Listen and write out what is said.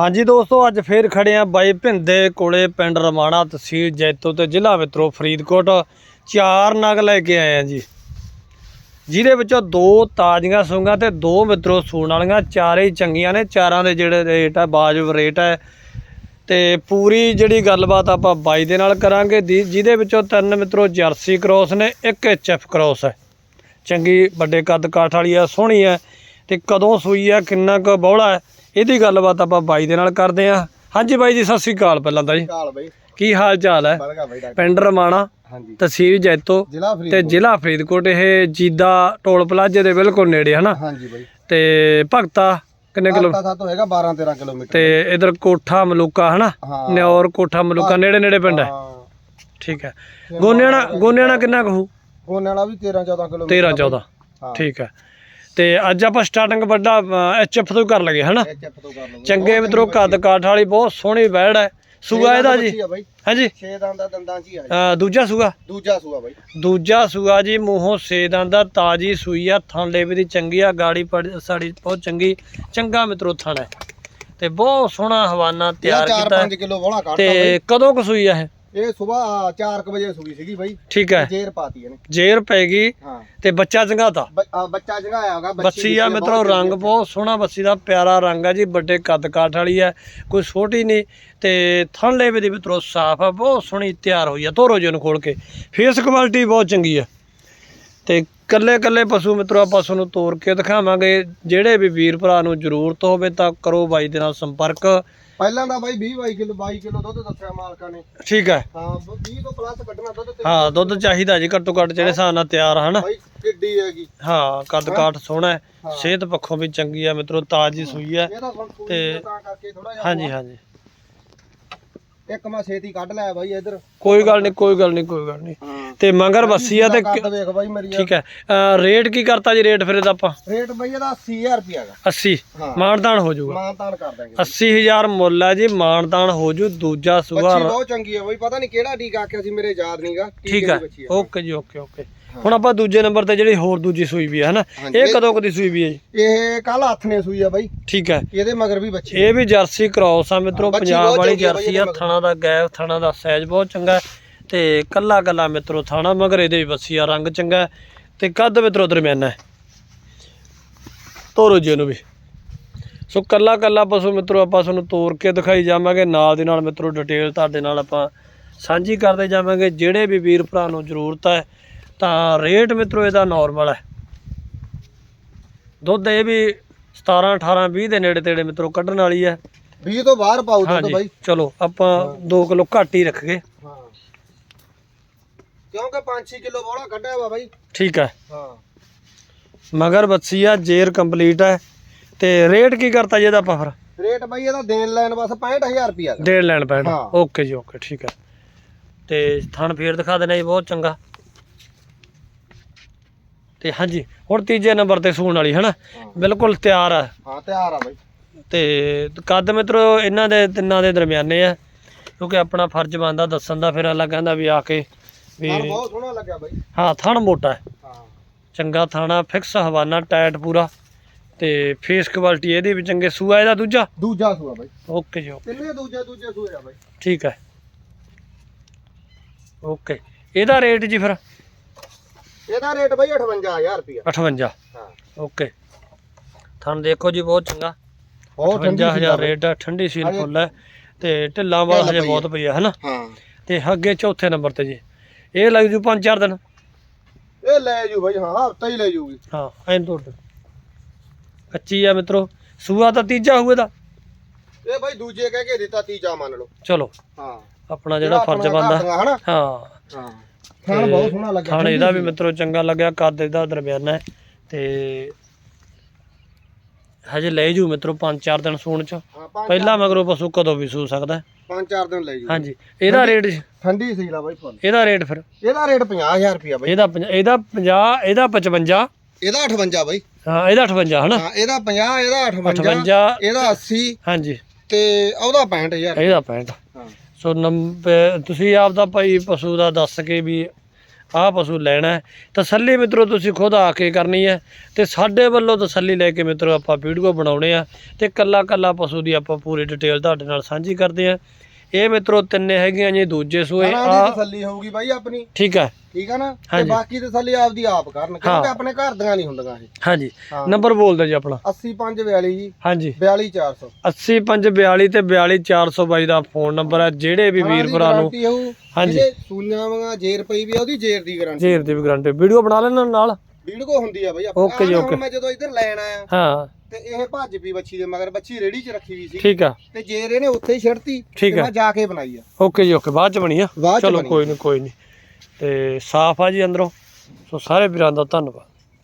ਹਾਂਜੀ ਦੋਸਤੋ, ਅੱਜ ਫੇਰ ਖੜੇ ਆ ਬਾਈ ਭਿੰਦੇ ਕੋਲੇ, ਪਿੰਡ ਰਮਾਣਾ ਤਹਿਸੀਲ ਜੈਤੋ ਤੇ ਜ਼ਿਲ੍ਹਾ ਮਿੱਤਰੋ ਫਰੀਦਕੋਟ। ਚਾਰ ਨਗ ਲੈ ਕੇ ਆਏ ਆ ਜੀ। ਜਿਹਦੇ ਵਿੱਚੋਂ ਦੋ ਤਾਜ਼ੀਆਂ ਸੂੰਗਾਂ ਤੇ ਦੋ ਮਿੱਤਰੋ ਸੂਣ ਵਾਲੀਆਂ, ਚਾਰੇ ਹੀ ਚੰਗੀਆਂ ਨੇ। ਚਾਰਾਂ ਦੇ ਜਿਹੜੇ ਰੇਟ ਆ ਬਾਜਬ ਰੇਟ ਹੈ ਤੇ ਪੂਰੀ ਜਿਹੜੀ ਗੱਲਬਾਤ ਆਪਾਂ ਬਾਈ ਦੇ ਨਾਲ ਕਰਾਂਗੇ, ਦੀ- ਜਿਹਦੇ ਵਿੱਚੋਂ ਤਿੰਨ ਮਿੱਤਰੋ ਜਰਸੀ ਕ੍ਰੋਸ ਨੇ, ਇੱਕ ਐਚਐਫ ਕ੍ਰੋਸ ਹੈ। ਚੰਗੀ ਵੱਡੇ ਕੱਦ ਕਾਠ ਵਾਲੀ ਆ, ਸੋਹਣੀ ਹੈ। ਤੇ ਕਦੋਂ ਸੂਈ ਆ ਕਿੰਨਾ ਕੁ ਬੌਲਾ ਹੈ ਇਹਦੀ ਗੱਲਬਾਤ ਆਪਾਂ ਬਾਈ ਦੇ ਨਾਲ ਕਰਦੇ ਆ ਹਾਂਜੀ ਬਾਈ ਜੀ ਸਤਿ ਸ੍ਰੀ ਅਕਾਲ ਪਹਿਲਾਂ ਤਾਂ ਜੀ। ਕਾਲ ਬਈ। ਕੀ ਹਾਲ ਚਾਲ ਹੈ? ਬਲਗਾ ਬਈ ਡਾਕਟਰ ਪਿੰਡ ਰਮਾਣਾ ਹਾਂਜੀ। ਤਹਿਸੀਲ ਜੈਤੋ ਜ਼ਿਲ੍ਹਾ ਤੇ ਜ਼ਿਲ੍ਹਾ ਫਰੀਦਕੋਟ ਇਹ ਜੀਦਾ ਟੋਲ ਪਲਾਜ਼ੇ ਦੇ ਬਿਲਕੁਲ ਨੇੜੇ ਹਨਾ? ਹਾਂਜੀ ਬਈ। ਤੇ ਭਗਤਾ ਕਿੰਨੇ ਕਿਲੋ ਕਿਲੋ ਸਾਤੋਂ ਹੈਗਾ 12 13 ਕਿਲੋਮੀਟਰ। ਤੇ ਇਧਰ ਕੋਠਾ ਮਲੂਕਾ ਹਨਾ? ਹਾਂ। ਨਿਓਰ ਕੋਠਾ ਮਲੂਕਾ ਨੇੜੇ ਨੇੜੇ ਪਿੰਡ ਹੈ। ਹਾਂ। ਠੀਕ ਹੈ। ਗੋਨਿਆਣਾ ਗੋਨਿਆਣਾ ਕਿੰਨਾ ਕਹੂ ਗੋਨੇ ਵਾਲਾ ਵੀ 13 14 ਕਿਲੋਮੀਟਰ 13 14 ਹਾਂ। ਠੀਕ ਹੈ। ਤੇ ਅੱਜ ਆਪਾਂ ਸਟਾਰਟਿੰਗ ਵੱਡਾ ਐਚਐਫ ਤੋਂ ਕਰ ਲਗੇ ਹਨਾ? ਐਚਐਫ ਤੋਂ ਕਰ ਲਓ ਚੰਗੇ ਮਿੱਤਰੋ ਕੱਦ ਕਾਠ ਵਾਲੀ ਬਹੁਤ ਸੋਹਣੀ ਵੈੜ ਹੈ। ਸੂਆ ਇਹਦਾ ਜੀ? ਆ ਹਾਂਜੀ? 6 ਦੰਦ ਦਾ ਦੰਦਾਂ ਆ ਜੀ। ਅਹ ਦੂਜਾ ਸੂਆ? ਦੂਜਾ ਸੂਆ ਬਈ। ਦੂਜਾ ਸੂਆ ਜੀ ਮੂੰਹੋਂ ਸੇਦਾਂ ਦਾ ਤਾਜੀ ਸੂਈ ਆ ਥਣ ਲੇਵੇ ਦੀ ਚੰਗੀ ਆ ਗਾੜੀ ਸਾੜੀ ਬਹੁਤ ਚੰਗੀ ਚੰਗਾ ਮਿੱਤਰੋ ਥਣ ਹੈ। ਤੇ ਬਹੁਤ ਸੋਹਣਾ ਹਵਾਨਾ ਤਿਆਰ ਇਹ 4 ਕੀਤਾ ਹੈ। 5 ਕਿਲੋ ਵਾਲਾ ਕੱਢਤਾ ਤੇ ਕਦੋਂ ਕੁ ਸੂਈ ਆ ਇਹ? ਇਹ ਸਵੇਰ 4 ਵਜੇ ਸੂਈ ਸੀਗੀ ਬਈ। ਠੀਕ ਹੈ। ਜੇਰ ਪਾਤੀ ਇਹਨੇ। ਜੇਰ ਪੈ ਗਈ ਹਾਂ। ਤੇ ਬੱਚਾ ਚੰਗਾਤਾ ਬੱਚਾ ਜਗਾਇਆ ਹੋਗਾ ਬੱਸੀ ਆ ਮਿੱਤਰੋ ਰੰਗ ਬਹੁਤ ਸੋਹਣਾ ਬੱਸੀ ਦਾ ਪਿਆਰਾ ਰੰਗ ਆ ਜੀ ਵੱਡੇ ਕੱਦ ਕਾਠ ਵਾਲੀ ਆ ਕੋਈ ਛੋਟੀ ਨਹੀਂ। ਤੇ ਥਣ ਲੇਵੇ ਦੀ ਮਿੱਤਰੋ ਸਾਫ਼ ਆ ਬਹੁਤ ਸੋਹਣੀ ਤਿਆਰ ਹੋਈ ਆ ਤੋਰੋ ਜੀ ਉਹਨੂੰ ਖੋਲ ਕੇ। ਫੇਸ ਕੁਆਲਿਟੀ ਬਹੁਤ ਚੰਗੀ ਆ। ਤੇ ਕੱਲੇ ਕੱਲੇ ਪਸ਼ੂ ਮਿੱਤਰੋ ਆਪਾਂ ਤੁਹਾਨੂੰ ਤੋਰ ਕੇ ਦਿਖਾਵਾਂਗੇ। ਜਿਹੜੇ ਵੀ ਵੀਰ ਭਰਾ ਨੂੰ ਜ਼ਰੂਰਤ ਹੋਵੇ ਤਾਂ ਕਰੋ ਬਾਈ ਦੇ ਨਾਲ ਸੰਪਰਕ। ਪਹਿਲਾਂ ਦਾ ਬਾਈ 20 22 ਕਿਲੋ 22 ਕਿਲੋ ਦੁੱਧ ਦੱਸਿਆ ਮਾਲਕਾਂ ਨੇ। ਠੀਕ ਹੈ। ਹਾਂ 20 ਤੋਂ ਪਲੱਸ ਕੱਢਣਾ ਦੁੱਧ ਤੇ। ਹਾਂ ਦੁੱਧ ਚਾਹੀਦਾ ਜੀ ਘੱਟੋ ਘੱਟ ਜਿਹੜੇ ਹਿਸਾਬ ਨਾਲ ਤਿਆਰ ਹਨਾ। ਬਾਈ ਕਿੱਡੀ ਹੈਗੀ। ਹਾਂ ਕੱਦ ਕਾਠ ਸੋਹਣਾ ਹੈ। ਹਾਂ। ਸਿਹਤ ਪੱਖੋਂ ਵੀ ਚੰਗੀ ਆ ਮਿੱਤਰੋ ਤਾਜ਼ੀ ਸੂਈ ਹੈ। ਤਾਂ ਹਾਂਜੀ ਹਾਂਜੀ। ਇੱਕ ਮੈਂ ਛੇਤੀ ਕੱਢ ਲਿਆ ਬਾਈ ਇਧਰ। ਕੋਈ ਗੱਲ ਨਹੀਂ ਕੋਈ ਗੱਲ ਨਹੀਂ ਕੋਈ ਗੱਲ ਨਹੀਂ। ਤੇ ਮੰਗਰ ਬੱਸੀ ਆ ਤੇ ਕੱਦ ਵੇਖ ਬਾਈ ਮੇਰੀ ਠੀਕ ਹੈ। ਰੇਟ ਕੀ ਕਰਤਾ ਜੀ ਰੇਟ ਫਿਰ ਇਹਦਾ ਆਪਾਂ? ਰੇਟ ਬਾਈ ਇਹਦਾ 80000 ਰੁਪਿਆ ਹੈਗਾ। 80 ਹਾਂ। ਮਾਨਦਾਨ ਹੋ ਜਾਊਗਾ। ਮਾਨਤਾਨ ਕਰ ਦਾਂਗੇ 80000 ਮੁੱਲ ਹੈ ਜੀ ਮਾਨਦਾਨ ਹੋ ਜੂ ਦੂਜਾ ਬੱਚੀ ਸੂਆ ਬਹੁਤ ਚੰਗੀ ਹੈ ਬਾਈ ਪਤਾ ਨਹੀਂ ਕਿਹੜਾ ਟੀਕਾ ਆਖਿਆ ਸੀ ਮੇਰੇ ਯਾਦ ਨਹੀਂਗਾ ਠੀਕ ਹੈ। ਓਕੇ ਜੀ ਓਕੇ ਓਕੇ। ਹੁਣ ਆਪਾਂ ਦੂਜੇ ਨੰਬਰ ਤੇ ਜਿਹੜੀ ਹੋਰ ਦੂਜੀ ਸੂਈ ਵੀ ਹੈ ਹਨਾ। ਇਹ ਕਦੋਂ ਕਦੀ ਸੂਈ ਵੀ ਹੈ ਜੀ? ਇਹ ਕੱਲ ਹੱਥ ਨੇ ਸੂਈ ਆ ਬਾਈ। ਠੀਕ ਹੈ ਇਹਦੇ ਮਗਰ ਵੀ ਬੱਚੀ ਇਹ ਵੀ ਜਰਸੀ ਕ੍ਰਾਸ ਆ ਮਿੱਤਰੋ ਪੰਜਾਬ ਵਾਲੀ ਜਰਸੀ ਆ ਥਣਾ ਦਾ ਗੈਪ ਥਣਾ ਦਾ ਸਾਈਜ਼ ਬਹੁਤ ਚੰਗਾ। ਤੇ ਕੱਲਾ ਕੱਲਾ ਮਿੱਤਰੋ ਥਾਣਾ ਮਗਰ ਇਹਦੇ ਵੀ ਬੱਸੀ ਆ ਰੰਗ ਚੰਗਾ। ਤੇ ਕੱਦ ਮਿੱਤਰੋ ਦਰਮਿਆਨਾ ਹੈ ਤੋਰੋ ਜੀ ਇਹਨੂੰ ਵੀ। ਸੋ ਕੱਲਾ ਕੱਲਾ ਪਸ਼ੂ ਮਿੱਤਰੋ ਆਪਾਂ ਤੁਹਾਨੂੰ ਤੋਰ ਕੇ ਦਿਖਾਈ ਜਾਵਾਂਗੇ। ਨਾਲ ਦੀ ਨਾਲ ਮਿੱਤਰੋ ਡਿਟੇਲ ਤੁਹਾਡੇ ਨਾਲ ਆਪਾਂ ਸਾਂਝੀ ਕਰਦੇ ਜਾਵਾਂਗੇ। ਜਿਹੜੇ ਵੀ ਵੀਰ ਭਰਾ ਨੂੰ ਜ਼ਰੂਰਤ ਹੈ ਤਾਂ ਰੇਟ ਮਿੱਤਰੋ ਇਹਦਾ ਨਾਰਮਲ ਹੈ। ਦੁੱਧ ਇਹ ਵੀ 17 18 20 ਦੇ ਨੇੜੇ ਤੇੜੇ ਮਿੱਤਰੋ ਕੱਢਣ ਵਾਲੀ ਹੈ। 20 ਤੋਂ ਬਾਹਰ ਪਾਉ ਦੁੱਧ ਬਾਈ। ਚਲੋ ਆਪਾਂ 2 ਕਿਲੋ ਘੱਟ ਹੀ ਰੱਖ ਗਏ ਹਾਂ। ਕਿਉਂਕਿ 5-6 ਕਿਲੋ ਬੋਲਾ ਕੱਢਿਆ ਵਾ ਬਾਈ। ਠੀਕ ਹੈ। ਹਾਂ। ਮਗਰ ਬੱਸੀ ਆ ਜੇਰ ਕੰਪਲੀਟ ਹੈ। ਤੇ ਰੇਟ ਕੀ ਕਰਤਾ ਜੀ ਇਹਦਾ ਆਪਾਂ ਫਿਰ? ਰੇਟ ਬਾਈ ਇਹਦਾ ਦੇਣ ਲੈਣ ਬਸ 65000 ਰੁਪਿਆ ਡੇਢ ਲੈਣ ਪੈਣ। ਓਕੇ ਜੀ ਓਕੇ ਠੀਕ ਹੈ। ਤੇ ਥਣ ਫੇਰ ਦਿਖਾ ਦੇਣਾ ਜੀ ਬਹੁਤ ਚੰਗਾ। ਤੇ ਹਾਂਜੀ ਹੁਣ ਤੀਜੇ ਨੰਬਰ ਤੇ ਸੂਣ ਵਾਲੀ ਹਨਾ। ਬਿਲਕੁਲ ਤਿਆਰ ਆ। ਹਾਂ ਤਿਆਰ ਆ ਬਾਈ। ਤੇ ਕੱਦ ਮਿੱਤਰੋ ਇਹਨਾਂ ਦੇ ਤਿੰਨਾਂ ਦੇ ਦਰਮਿਆਨੇ ਆ ਕਿਉਂਕਿ ਆਪਣਾ ਫਰਜ਼ ਬਣਦਾ ਦੱਸਣ ਦਾ ਫਿਰ ਅਗਲਾ ਕਹਿੰਦਾ ਵੀ ਆ ਕੇ ਵੀ ਬਹੁਤ ਸੋਹਣਾ ਲੱਗਿਆ ਬਾਈ। ਹਾਂ ਥਣ ਮੋਟਾ ਹੈ। ਹਾਂ। ਚੰਗਾ ਥਾਣਾ ਫਿਕਸ ਹਵਾਨਾ ਟਾਇਟ ਪੂਰਾ। ਤੇ ਫੇਸ ਕੁਆਲਿਟੀ ਇਹਦੀ ਵੀ ਚੰਗੇ ਸੂਆ ਇਹਦਾ ਦੂਜਾ? ਦੂਜਾ ਸੂਆ ਬਾਈ। ਓਕੇ ਜੀ ਤਿੰਨੇ ਦੂਜੇ ਦੂਜੇ ਸੂਏ ਆ ਬਾਈ। ਠੀਕ ਹੈ। ਓਕੇ। ਇਹਦਾ ਰੇਟ ਜੀ ਫਿਰ? ਇਹਦਾ ਰੇਟ ਬਾਈ 58000 ਰੁਪਿਆ 58 ਹਾਂ। ਓਕੇ। ਥਣ ਦੇਖੋ ਜੀ ਬਹੁਤ ਚੰਗਾ। ਬਹੁਤ ਠੰਡੀ ਸੀ 55000 ਰੇਟ ਹੈ ਠੰਡੀ ਸੀਲ ਫੁੱਲ ਹੈ ਤੇ ਢਿੱਲਾਂ ਵਾਲਾ ਹਜੇ ਬਹੁਤ ਪਈ ਹੈ ਹਨਾ? ਹਾਂ। ਤੇ ਅੱਗੇ ਚੌਥੇ ਨੰਬਰ ਤੇ ਜੀ। ਇਹ ਲੱਗ ਜੂ 5-4 ਦਿਨ। ਇਹ ਲੈ ਜੂ ਬਾਈ ਹਾਂ ਹਫਤਾ ਹੀ ਲੈ ਜੂਗੀ। ਹਾਂ ਐਂ ਤੋੜ ਦੇ। ਕੱਚੀ ਆ ਮਿੱਤਰੋ। ਸੂਆ ਤਾਂ ਤੀਜਾ ਹੋਊ ਇਹਦਾ। ਇਹ ਬਾਈ ਦੂਜੇ ਕਹਿ ਕੇ ਦਿੱਤਾ ਤੀਜਾ ਮੰਨ ਲਓ। ਚਲੋ। ਹਾਂ। ਆਪਣਾ ਜਿਹੜਾ ਫਰਜ਼ ਹਨਾ? ਹਾਂ। ਹਾਂ। ਖਾਣ ਬਹੁਤ ਸੋਹਣਾ ਲੱਗਿਆ ਥਾਣ ਇਹਦਾ ਵੀ ਮਿੱਤਰੋ ਚੰਗਾ ਲੱਗਿਆ ਕੱਦ ਇਹਦਾ ਦਰਮਿਆਨਾ ਹੈ ਤੇ ਹਜੇ ਲੈ ਜੂ ਮਿੱਤਰੋ 5-4 ਦਿਨ ਸੂਣ ਚ। ਪਹਿਲਾਂ ਮਗਰੋਂ ਪਸ਼ੂ ਕਦੋਂ ਵੀ ਸੂ ਸਕਦਾ ਹੈ। ਪੰਜ ਚਾਰ ਦਿਨ ਲੈ ਜੂ ਹਾਂਜੀ ਇਹਦਾ ਰੇਟ ਠੰਡੀ ਸੀ ਲਾ ਬਾਈ ਫੁੱਲ ਇਹਦਾ ਰੇਟ ਫਿਰ? ਇਹਦਾ ਰੇਟ 50000 ਰੁਪਿਆ ਬਾਈ। ਇਹਦਾ ਇਹਦਾ 50 ਇਹਦਾ 55 ਇਹਦਾ 58 ਬਾਈ। ਹਾਂ ਇਹਦਾ 58 ਹਨਾ? ਹਾਂ ਇਹਦਾ 50 ਇਹਦਾ 58 58 ਇਹਦਾ 80 ਹਾਂਜੀ। ਤੇ ਉਹਦਾ 65000 ਇਹਦਾ 65 ਹਾਂ। ਸੋ ਨੰਬਰ ਤੁਸੀਂ ਆਪ ਦਾ ਭਾਈ ਪਸ਼ੂ ਦਾ ਦੱਸ ਕੇ ਵੀ ਆਹ ਪਸ਼ੂ ਲੈਣਾ ਤਸੱਲੀ ਮਿੱਤਰੋ, ਤੁਸੀਂ ਖੁਦ ਆ ਕੇ ਕਰਨੀ ਹੈ ਤੇ ਸਾਡੇ ਵੱਲੋਂ ਤਸੱਲੀ ਲੈ ਕੇ ਮਿੱਤਰੋ, ਆਪਾਂ ਵੀਡੀਓ ਬਣਾਉਣੇ ਆ ਤੇ ਕੱਲਾ ਕੱਲਾ ਪਸ਼ੂ ਦੀ ਆਪਾਂ ਪੂਰੀ ਡਿਟੇਲ ਤੁਹਾਡੇ ਨਾਲ ਸਾਂਝੀ ਕਰਦੇ ਆ। ਇਹ ਮਿੱਤਰੋ ਤਿੰਨੇ ਹੈਗੀਆਂ ਜੀ ਦੂਜੇ ਸੂਏ ਆ ਦੀ ਤਸੱਲੀ ਹੋਊਗੀ ਬਾਈ ਆਪਣੀ। ਠੀਕ ਹੈ ਠੀਕ ਆ ਨਾ? ਤੇ ਹਾਂਜੀ। ਬਾਕੀ ਤਸੱਲੀ ਆਪਦੀ ਆਪ ਕਰਨ ਕਿਉਂਕਿ ਆਪਣੇ ਘਰ ਦੀਆਂ ਨਹੀਂ ਹੁੰਦੀਆਂ ਇਹ। ਹਾਂਜੀ। ਹਾਂ। ਨੰਬਰ ਬੋਲ ਦਿਓ ਜੀ ਆਪਣਾ। 8542 ਜੀ। ਹਾਂਜੀ। 42400 8542 ਤੇ 42422 ਦਾ ਫੋਨ ਨੰਬਰ ਹੈ ਜਿਹੜੇ ਵੀ ਵੀਰ ਭਰਾ ਨੂੰ। ਹਾਂਜੀ। ਸੂਈਆਂ ਵਾਂਗਾ ਜੇਰ ਪਈ ਵੀ ਆ ਉਹਦੀ ਜੇਰ ਦੀ ਗਾਰੰਟੀ ਜੇਰ ਦੀ ਵੀ ਗਰੰਟੀ ਵੀਡੀਓ ਬਣਾ ਲੈਣਾ ਨਾਲ। ਵੀਡੀਓ ਹੁੰਦੀ ਆ ਬਾਈ ਓਕੇ ਜੀ, ਓਕੇ। ਮੈਂ ਜਦੋਂ ਇੱਧਰ ਲੈਣ ਆਇਆ ਹਾਂ। ਤੇ ਇਹ ਭੱਜ ਪਈ ਬੱਚੀ ਦੇ ਮਗਰ ਬੱਚੀ ਰੇੜੀ 'ਚ ਰੱਖੀ ਵੀ ਸੀ। ਠੀਕ ਆ। ਤੇ ਜੇਰ ਇਹਨੇ ਉੱਥੇ ਹੀ ਛੱਡਤੀ ਠੀਕ ਆ। ਮੈਂ ਜਾ ਕੇ ਬਣਾਈ ਆ। ਓਕੇ ਜੀ ਓਕੇ। ਬਾਅਦ ਚ ਬਣੀ ਆ। ਬਾਅਦ ਚ ਚਲੋ ਬਣੀ। ਕੋਈ ਨਹੀਂ ਕੋਈ ਨਹੀਂ ਤੇ ਸਾਫ਼ ਆ ਜੀ ਅੰਦਰੋਂ। ਸੋ ਸਾਰੇ ਵੀਰਾਂ ਦਾ ਧੰਨਵਾਦ।